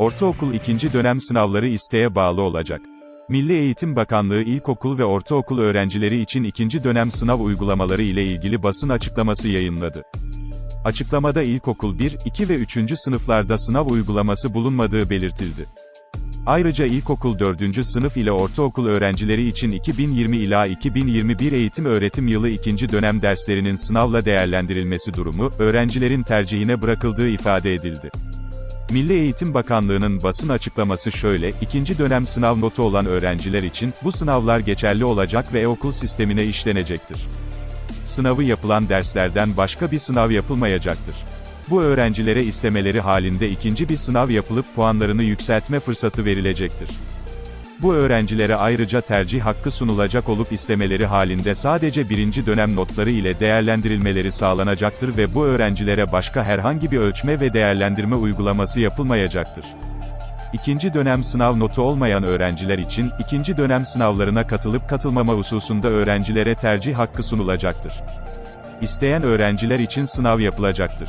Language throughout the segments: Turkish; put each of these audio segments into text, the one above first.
Ortaokul ikinci dönem sınavları isteğe bağlı olacak. Milli Eğitim Bakanlığı ilkokul ve ortaokul öğrencileri için ikinci dönem sınav uygulamaları ile ilgili basın açıklaması yayınladı. Açıklamada ilkokul 1, 2 ve 3. sınıflarda sınav uygulaması bulunmadığı belirtildi. Ayrıca ilkokul 4. sınıf ile ortaokul öğrencileri için 2020 ila 2021 eğitim öğretim yılı ikinci dönem derslerinin sınavla değerlendirilmesi durumu, öğrencilerin tercihine bırakıldığı ifade edildi. Milli Eğitim Bakanlığı'nın basın açıklaması şöyle, ikinci dönem sınav notu olan öğrenciler için, bu sınavlar geçerli olacak ve e-okul sistemine işlenecektir. Sınavı yapılan derslerden başka bir sınav yapılmayacaktır. Bu öğrencilere istemeleri halinde ikinci bir sınav yapılıp puanlarını yükseltme fırsatı verilecektir. Bu öğrencilere ayrıca tercih hakkı sunulacak olup istemeleri halinde sadece birinci dönem notları ile değerlendirilmeleri sağlanacaktır ve bu öğrencilere başka herhangi bir ölçme ve değerlendirme uygulaması yapılmayacaktır. İkinci dönem sınav notu olmayan öğrenciler için, ikinci dönem sınavlarına katılıp katılmama hususunda öğrencilere tercih hakkı sunulacaktır. İsteyen öğrenciler için sınav yapılacaktır.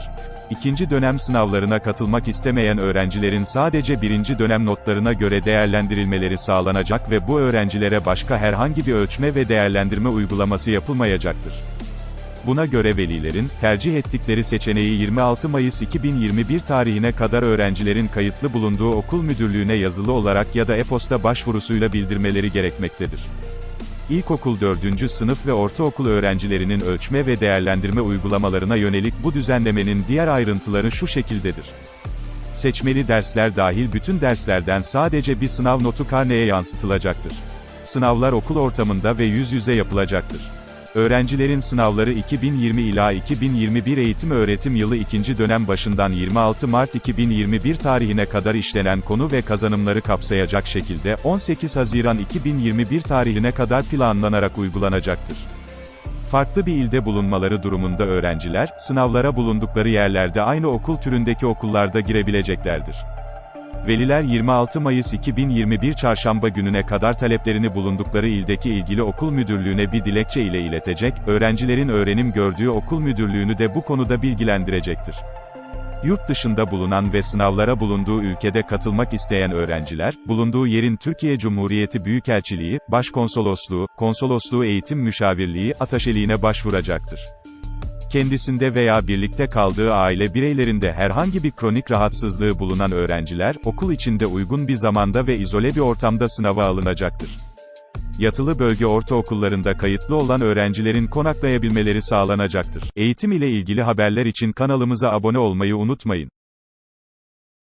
İkinci dönem sınavlarına katılmak istemeyen öğrencilerin sadece birinci dönem notlarına göre değerlendirilmeleri sağlanacak ve bu öğrencilere başka herhangi bir ölçme ve değerlendirme uygulaması yapılmayacaktır. Buna göre velilerin, tercih ettikleri seçeneği 26 Mayıs 2021 tarihine kadar öğrencilerin kayıtlı bulunduğu okul müdürlüğüne yazılı olarak ya da e-posta başvurusuyla bildirmeleri gerekmektedir. İlkokul 4. sınıf ve ortaokul öğrencilerinin ölçme ve değerlendirme uygulamalarına yönelik bu düzenlemenin diğer ayrıntıları şu şekildedir. Seçmeli dersler dahil bütün derslerden sadece bir sınav notu karneye yansıtılacaktır. Sınavlar okul ortamında ve yüz yüze yapılacaktır. Öğrencilerin sınavları 2020 ila 2021 eğitim öğretim yılı ikinci dönem başından 26 Mart 2021 tarihine kadar işlenen konu ve kazanımları kapsayacak şekilde 18 Haziran 2021 tarihine kadar planlanarak uygulanacaktır. Farklı bir ilde bulunmaları durumunda öğrenciler, sınavlara bulundukları yerlerde aynı okul türündeki okullarda girebileceklerdir. Veliler 26 Mayıs 2021 Çarşamba gününe kadar taleplerini bulundukları ildeki ilgili okul müdürlüğüne bir dilekçe ile iletecek, öğrencilerin öğrenim gördüğü okul müdürlüğünü de bu konuda bilgilendirecektir. Yurt dışında bulunan ve sınavlara bulunduğu ülkede katılmak isteyen öğrenciler, bulunduğu yerin Türkiye Cumhuriyeti Büyükelçiliği, Başkonsolosluğu, Konsolosluğu Eğitim Müşavirliği, Ataşeliğine başvuracaktır kendisinde veya birlikte kaldığı aile bireylerinde herhangi bir kronik rahatsızlığı bulunan öğrenciler, okul içinde uygun bir zamanda ve izole bir ortamda sınava alınacaktır. Yatılı bölge ortaokullarında kayıtlı olan öğrencilerin konaklayabilmeleri sağlanacaktır. Eğitim ile ilgili haberler için kanalımıza abone olmayı unutmayın.